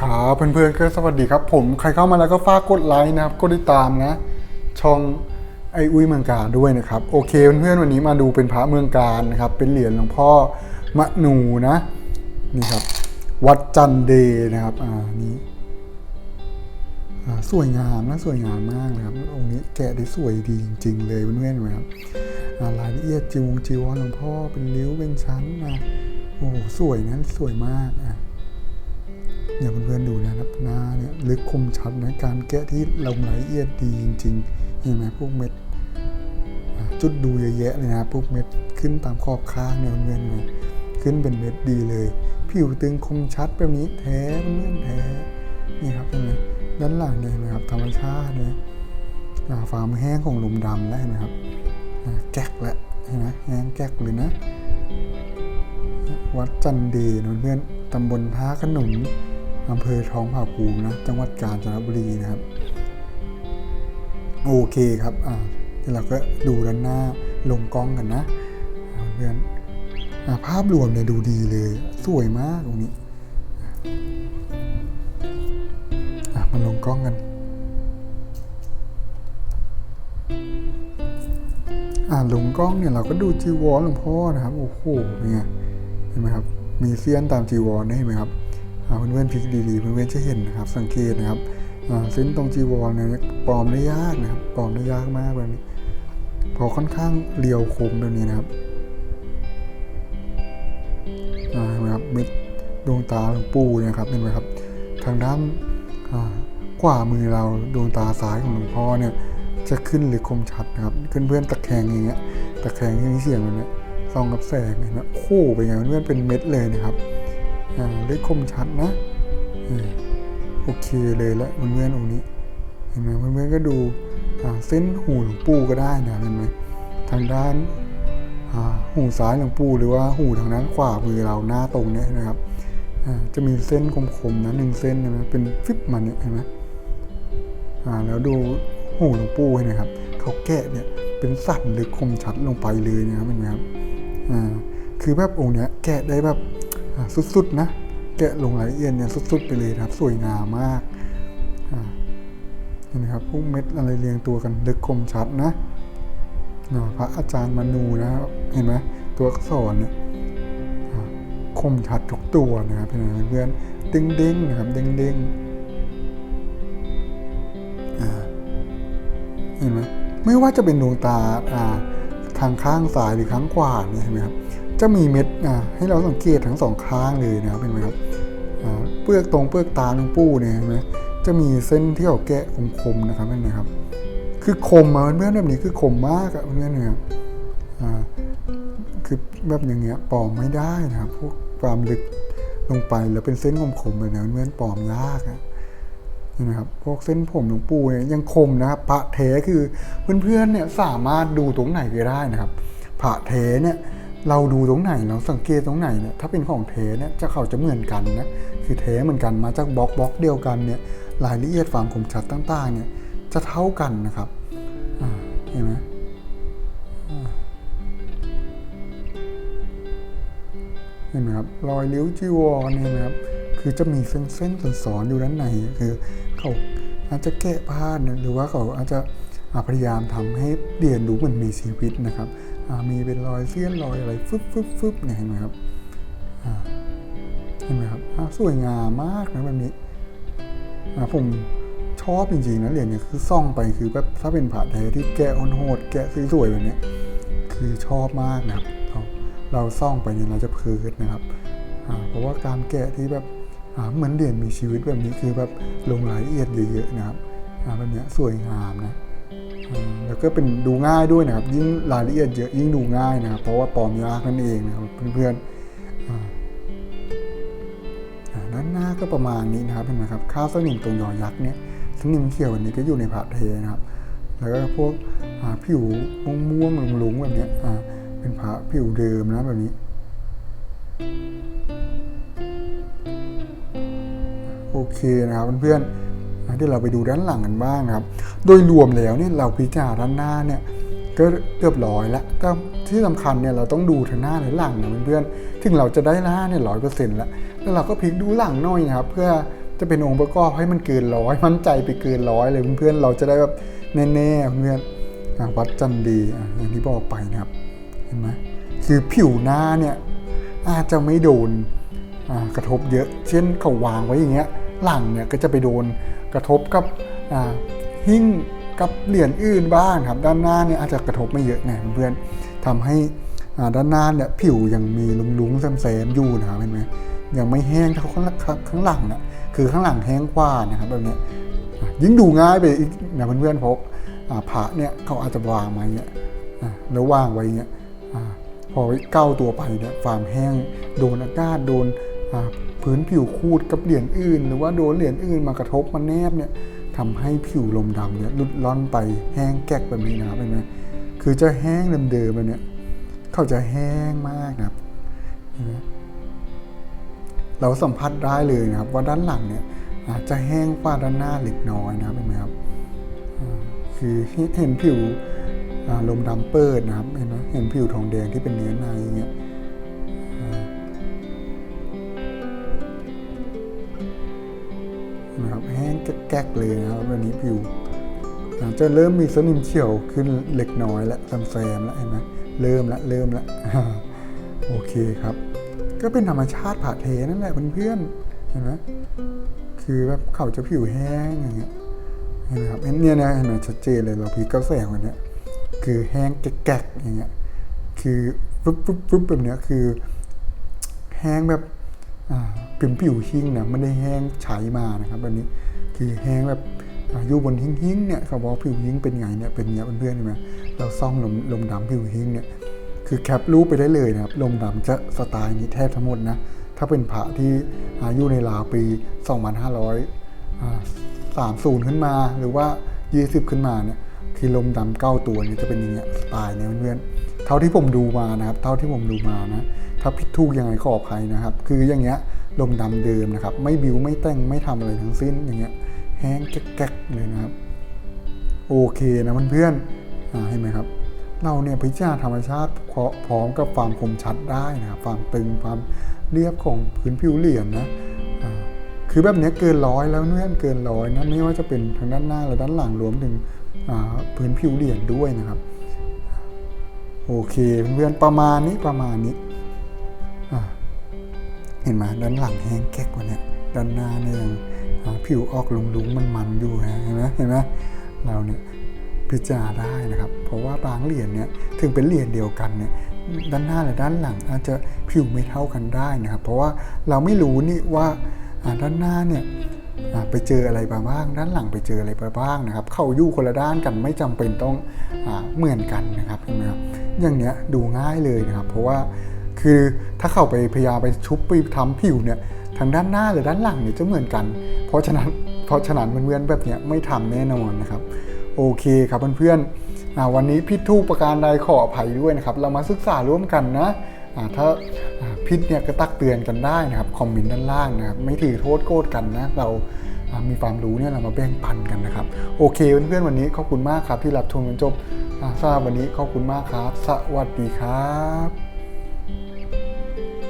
ครับเพื่อนๆก็สวัสดีครับ ผมใครเข้ามาแล้วก็ฝากกดไลค์นะครับกดติดตามนะ ช่องไออุ้ยเมืองการด้วยนะครับโอเคเพื่อนๆวันนี้มาดูเป็นพระเมืองการนะครับเป็นเหรียญหลวงพ่อมะนูนะนี่ครับ วัดจันเดนะครับอ่านี้สวยงามนะสวยงามมากเลยครับองค์นี้แกะได้สวยดีจริง ๆ เลยเพื่อนๆนไหมครับอ่ารายละเอียดจีวงจีวรหลวงพ่อเป็นริ้วเป็นชั้นนะโอ้สวยนะสวยมากอะ เนี่ยเพื่อนๆดูนะครับหน้าเนี่ยลึกคมชัดนะการแกะที่ลงรายละเอียดดีจริงๆเห็นไหมพวกเม็ดจุดดูเยอะแยะเลยนะพวกเม็ดขึ้นตามขอบข้างเนี่ยเพื่อนๆขึ้นเป็นเม็ดดีเลย ผิวตึงคมชัดแบบนี้แท้เพื่อนๆแท้นี่ครับเห็นไหมด้านหลังเนี่ยนไหมครับธรรมชาติเนี่ยอ่าฟาร์มแห้งของลุมดำแล้วเห็นไหมครับแก๊กแล้วเห็นไหมแห้งแก๊กเลยนะ วัดจันเดนะเพื่อนๆตำบลท่าขนุน อำเภอท้องผาภูมินะ จังหวัดกาญจนบุรีนะครับ โอเคครับ อ่าเดี๋ยวเราก็ดูด้านหน้าลงกล้องกันนะเพื่อนอภาพรวมเนี่ยดูดีเลย สวยมากตรงนี้อะมาลงกล้องกันอ่าลงกล้องเนี่ยเราก็ดูจีวรหลวงพ่อนะครับ โอ้โหเป็นไงเห็นไหมครับ มีเสี้ยนตามจีวรได้เห็นไหมครับ เพื่อนๆพลิกดีๆเพื่อนๆจะเห็นนะครับ สังเกตนะครับอ่าเส้นตรงจีวรเนี่ยปลอมได้ยากนะครับปลอมได้ยากมากแบบนี้พอค่อนข้างเรียวคมแบบนี้นะครับเห็นไหมครับเม็ดดวงตาหลวงปู่เนะครับเห็นไหมครับ ทางด้านอ่าขวามือเราดวงตาซ้ายของหลวงพ่อเนี่ยจะขึ้นหรือคมชัดนะครับเพื่อนๆตะแคงอย่างเงี้ยตะแคงอย่างนี้เสียงแบบนี้ยส่องกับแสงเห็นไหมโอ้โหเป็นไงเพื่อนๆเป็นเม็ดเลยนะครับ อ่าได้คมชัดนะอโอเคเลยละเพื่อนๆองค์นี้เห็นไหมเพื่อนๆก็ดูเส้นหูหลวงปู่ก็ได้นะเห็นไหมทางด้านหูซ้ายหลวงปู่หรือว่าหูทางด้านขวามือเราหน้าตรงเนี้ยนะครับจะมีเส้นคมๆนะหนึ่งเส้นเห็นไหมเป็นฟิบมาเนี่ยเห็นไหมแล้วดูหูหลวงปู่เห็นไหมครับเขาแกะเนี่ยเป็นสันลึกคมชัดลงไปเลยนะครับเห็นไหมครับคือแบบองค์เนี้ยแกะได้แบบ สุดๆนะแกะลงรายละเอียดเนี่ยสุดๆไปเลยครับ สวยงามมากอ่าเห็นไหมครับพวกเม็ดอะไรเรียงตัวกันลึกคมชัดนะพระอาจารย์มนูนะครับเห็นไหมตัวอักษรเนี่ยคมชัดทุกตัวนะครับเห็นไหมเพื่อนๆเด้งๆนะครับเด้งๆเห็นไหมไม่ว่าจะเป็นดวงตาอ่าทางข้างซ้ายหรือข้างขวาเนี่ยเห็นไหมครับ จะมีเม็ดอ่าให้เราสังเกตทั้งสองข้างเลยนะครับเห็นไหมครับอ่าเปลือกตรงเปลือกตาหลวงปู่เนี่ยเห็นไหมจะมีเส้นที่เขาแกะคมๆนะครับเห็นไหมครับ คือคมมาเพื่อนแบบนี้คือคมมากอะเพื่อนเนี่ยอ่าคือแบบอย่างเงี้ยปลอมไม่ได้นะครับพวกความลึกลงไปแล้วเป็นเส้นคมๆแบบนี้เพื่อนปลอมยากอะนไหมครับพวกเส้นผมหลวงปู่เนี่ยยังคมนะครับพระเทคือเพื่อนๆเนี่ยสามารถดูตรงไหนก็ได้นะครับพระเทเนี่ย เราดูตรงไหนเราสังเกตตรงไหนเนี่ยถ้าเป็นของเทเนี่ยจะเขาจะเหมือนกันนะคือเทเหมือนกันมาจากบล็อกบล็อกเดียวกันเนี่ยรายละเอียดความคมชัดต่างๆเนี่ยจะเท่ากันนะครับเห็นไหมเห็นไหมครับรอยริ้วจีวรเนี่ยนะครับคือจะมีเส้นเส้นสอนๆอยู่ด้านในคือเขาอาจจะแกะผ้าเนี่ยหรือว่าเขาอาจจะพยายามทำให้เรียนรู้เหมือนมีชีวิตนะครับ มีเป็นรอยเสี้ยนรอยอะไรฟึบฟึบฟึบเนี่ยเห็นไหมครับเห็นไหมครับสวยงามมากนะแบบนี้ผมชอบจริงๆนะเหรียญเนี่ยคือซ่องไปคือแบบถ้าเป็นผ่าแท้ที่แกะโหดแกะสวยๆแบบนี้คือชอบมากนะครับเราซ่องไปเนี่ยเราจะเพลิดนะครับเพราะว่าการแกะที่แบบเหมือนเหรียญมีชีวิตแบบนี้คือแบบลงรายละเอียดเยอะๆนะครับแบบนี้สวยงามนะ แล้วก็เป็นดูง่ายด้วยนะครับ ยิ่งรายละเอียดเยอะยิ่งดูง่ายนะครับเพราะว่าปลอมยากนั่นเองนะครับเพื่อนๆด้านหน้าก็ประมาณนี้นะครับเห็นไหมครับข้าวสนิมตรงยอยักษ์เนี่ยสนิมเขียวอันนี้ก็อยู่ในผาเทนะครับแล้วก็พวกผิวม่วงๆหลงๆแบบเนี้ยเป็นผาผิวเดิมนะแบบนี้โอเคนะครับเพื่อนๆ อะเดี๋ยวเราไปดูด้านหลังกันบ้างครับ โดยรวมแล้วเนี่ยเราพิจารณาด้านหน้าเนี่ยก็เรียบร้อยแล้วแต่ที่สำคัญเนี่ยเราต้องดูทั้งหน้าและหลังนะเพื่อนๆถึงเราจะได้หน้าเนี่ยร้อยเปอร์เซ็นต์แล้วแล้วเราก็พลิกดูหลังหน่อยนะครับเพื่อจะเป็นองค์ประกอบให้มันเกินร้อยมั่นใจไปเกินร้อยเลยเพื่อนๆเราจะได้แบบแน่ๆเพื่อนวัดจันดีอะอย่างที่บอกไปนะครับเห็นไหมคือผิวหน้าเนี่ยอาจจะไม่โดนกระทบเยอะ เช่นเขาวางไว้อย่างเงี้ย หลังเนี่ยก็จะไปโดนกระทบกับหิ้งกับเหรียญอื่นบ้างครับ ด้านหน้าเนี่ยอาจจะกระทบไม่เยอะไงเพื่อนทำให้ด้านหน้าเนี่ยผิวยังมีลุงๆแซมๆอยู่นะครับเห็นไหมยังไม่แห้งเท่าข้างข้างหลังเนี่ยคือข้างหลังแห้งกว่านะครับแบบนี้ยิ่งดูง่ายไปอีกนะเพื่อนๆเพราะอ่าเนี่ยเขาอาจจะวางมาอย่างเงี้ยแล้ววางไว้อย่างเงี้ยอาพอเก้าตัวไปเนี่ยฟามแห้งโดนอากาศโดน พื้นผิวคูดกับเหรียญอื่น หรือว่าโดนเหรียญอื่นมากระทบมาแนบเนี่ยทำให้ผิวลมดำเนี่ยลุดล่อนไปแห้งแกกแบบนี้นะครับเห็นไหมคือจะแห้งเดิมๆแบบเนี้ยเขาจะแห้งมากนะครับเห็นไหมเราสัมผัสได้เลยนะครับ ว่าด้านหลังเนี่ยอาจจะแห้งกว่าด้านหน้าเล็กน้อยนะครับเห็นไหมครับคือเห็นผิวลมดำเปิดนะครับเห็นไหมเห็นผิวทองแดงที่เป็นเนื้อในอย่างเงี้ย แก๊กๆเลยนะครับวันนี้ผิวอ่าจะเริ่มมีสนิมเฉียวขึ้นเล็กน้อยแล้วแซมๆแล้วเห็นไหมเริ่มละเริ่มละโอเคครับ ก็เป็นธรรมชาติผ่าเทนั่นแหละเพื่อนๆเห็นไหมคือแบบเขาจะผิวแห้งอย่างเงี้ยเห็นไหมครับเนี่ยนะเห็นไหมชัดเจนเลยเราพีก็แสงวันนี้คือแห้งแกกๆอย่างเงี้ยคือปุ๊บปุ๊บปุ๊บแบบเนี้ยคือ แห้งแบบ อ่าผิวผิวหิ้งนะไม่ได้แห้งใช้มานะครับแบบนี้คือแห้งแบบอายู่บนหิ้งหิ้งเนี่ยเขาบอกผิวหิ้งเป็นไงเนี่ยเป็นเงี้ยเพื่อนๆเห็นไหมเราซ่องลมลมดำผิวหิ้งเนี่ยคือแคปรูปไปได้เลยนะครับลมดำจะสไตล์นี้แทบทั้งหมดนะถ้าเป็นพระที่อายุในราวปี 2500สามศูนย์ขึ้นมาหรือว่า 20 ขึ้นมาเนี่ยคือลมดำเก้าตัวเนี่ยจะเป็นอย่างเงี้ยสไตล์เนี่ยเพื่อนๆเท่าที่ผมดูมานะครับ เท่าที่ผมดูมานะ ถ้าผิดถูกยังไงขออภัยนะครับ คืออย่างเงี้ยลมดำเดิมนะครับ ไม่บิวไม่แต่งไม่ทำอะไรทั้งสิ้นอย่างเงี้ยแห้งแก๊กๆเลยนะครับ โอเคนะเพื่อนๆอ่าเห็นไหมครับ เราเนี่ยพิจารณาธรรมชาติพร้อมกับความคมชัดได้นะครับความตึงความเรียบของพื้นผิวเหรียญนะคือแบบนี้เกินร้อยแล้วเนื่อนเกินร้อยนะไม่ว่าจะเป็นทางด้านหน้าและด้านหลังรวมถึงพื้นผิวเหรียญด้วยนะครับ โอเคเพื่อนๆประมาณนี้ประมาณนี้ เห็นไหมด้านหลังแห้งแก๊กกว่าเนี้ยด้านหน้าเนี่ยยังผิวออกลุงๆมันๆอยู่ฮะเห็นไหมเห็นไหมเราเนี่ยพิจารณาได้นะครับ เพราะว่าบางเหรียญเนี่ยถึงเป็นเหรียญเดียวกันเนี่ยด้านหน้าและด้านหลังอาจจะผิวไม่เท่ากันได้นะครับ เพราะว่าเราไม่รู้นี่ว่าด้านหน้าเนี่ยไปเจออะไรมาบ้าง ด้านหลังไปเจออะไรมาบ้างนะครับ เข้ายู่คนละด้านกันไม่จำเป็นต้องอเหมือนกันนะครับเห็นไหมครับอย่างเนี้ยดูง่ายเลยนะครับ เพราะว่า คือถ้าเข้าไปพยายามไปชุบไปทำผิวเนี่ยทางด้านหน้าหรือด้านหลังเนี่ยจะเหมือนกัน เพราะฉะนั้นเพราะฉะนั้นเพื่อนๆแบบเนี้ยไม่ทำแน่นอนนะครับ โอเคครับเพื่อนๆวันนี้พิดทูกประการใดขออภัยด้วยนะครับ เรามาศึกษาร่วมกันนะถ้าอ่าพิดเนี่ยก็ตักเตือนกันได้นะครับคอมเมนต์ด้านล่างนะครับไม่ถือโทษโกรธกันนะเรามีความรู้เนี่ยเรามาแบ่งปันกันนะครับ โอเคเพื่อนๆวันนี้ขอบคุณมากครับที่รับชมจนจบอ่าบวันนี้ขอบคุณมากครับ สวัสดีครับ